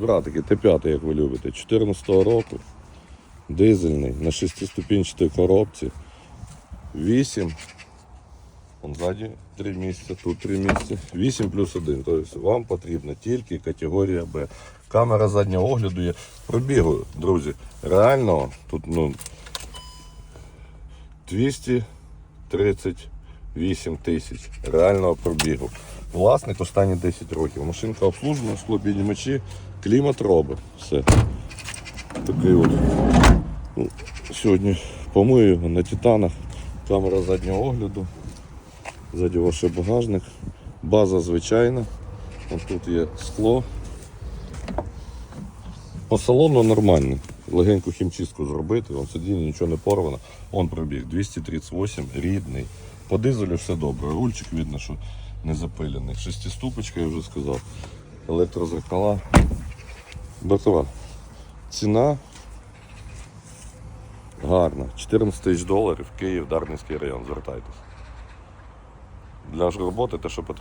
Братики, Т5, як ви любите, 14 року. Дизельний на 6-ступінчатій коробці. 8. Вон ззаді 3 місця, тут 3 місця. 8 плюс 1. Тобто вам потрібна тільки категорія Б. Камера заднього огляду є. Пробігу, друзі. Реально тут ну, 238 тисяч реального пробігу. Власник останні 10 років. Машинка обслужена, склопіднімачі, клімат робить. Все. Такий от. Ну, сьогодні помию його на титанах. Камера заднього огляду. Ззаді ваш багажник. База звичайна. Ось тут є скло. По салону нормальний. Легеньку хімчистку зробити, вон сидіння нічого не порвано. Он пробіг 238, рідний. По дизелю все добре. Рульчик видно, що не запилений. Шестиступочка, я вже сказав. Електрозеркала. Братва, ціна гарна. 14 тисяч доларів, Київ, Дарницький район. Звертайтесь. Для ж роботи те, що потрібно.